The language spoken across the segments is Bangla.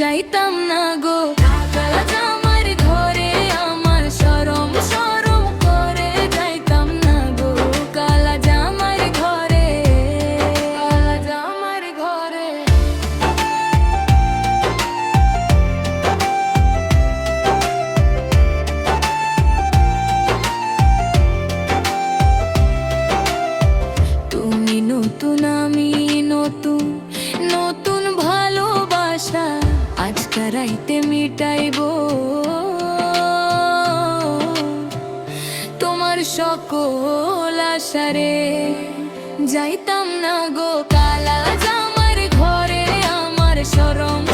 যাইতাম না গো। আমার ঘরে আমার সরম যাইতাম না গো। ঘরে ঘরে। তুমি নতুন, আমি নতুন নতুন রাইতে মিটাইব। তোমার সকল আশারে যাইতাম না গো কালা। জামার ঘরে, আমার সরম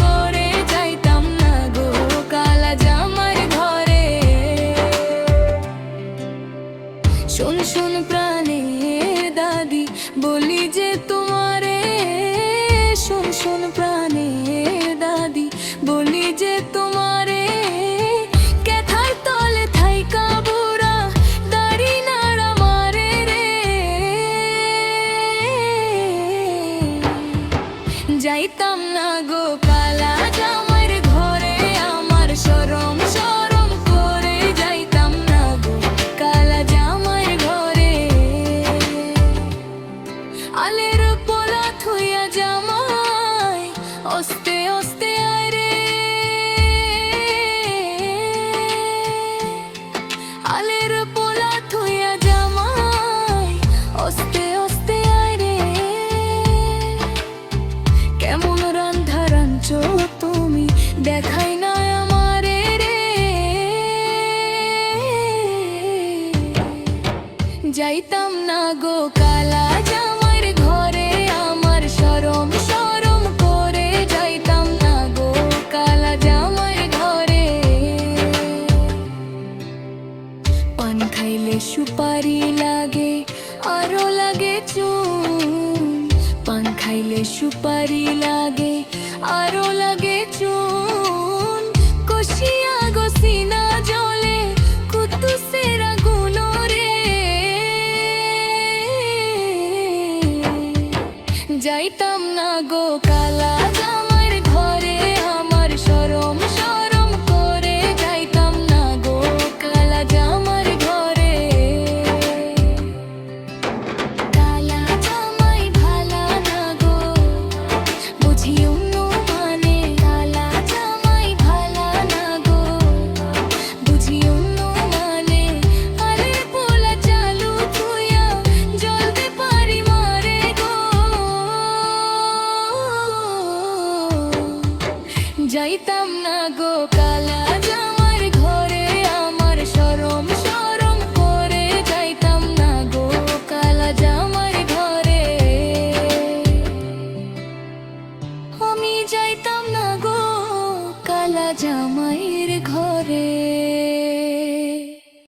করে যাইতাম না গো কালা। ঘরে। শুন শুন প্রাণে দাদি, বলি যে তোমারে অস্তে অস্তে আয় রে আলের পোলা থুইয়া জামাই অস্তে অস্তে আয় কেমন তুমি দেখাই না আমারে রে যাইতাম না গো কালা জামার পান খাইলে সুপারি লাগে, আরও লাগে চুন। পান খাইলে সুপারি লাগে, আরও লাগে চুন। কষিয়া গসিনা জলে, কুতু সেরা গুলো রে। যাইতাম না গো কালা যাইতাম না গো, কালা জামার ঘরে, আমার সরম সরম করে যাইতাম না গো, কালা জামার ঘরে। আমি যাইতাম না গো, কালা জামাইয়ের ঘরে।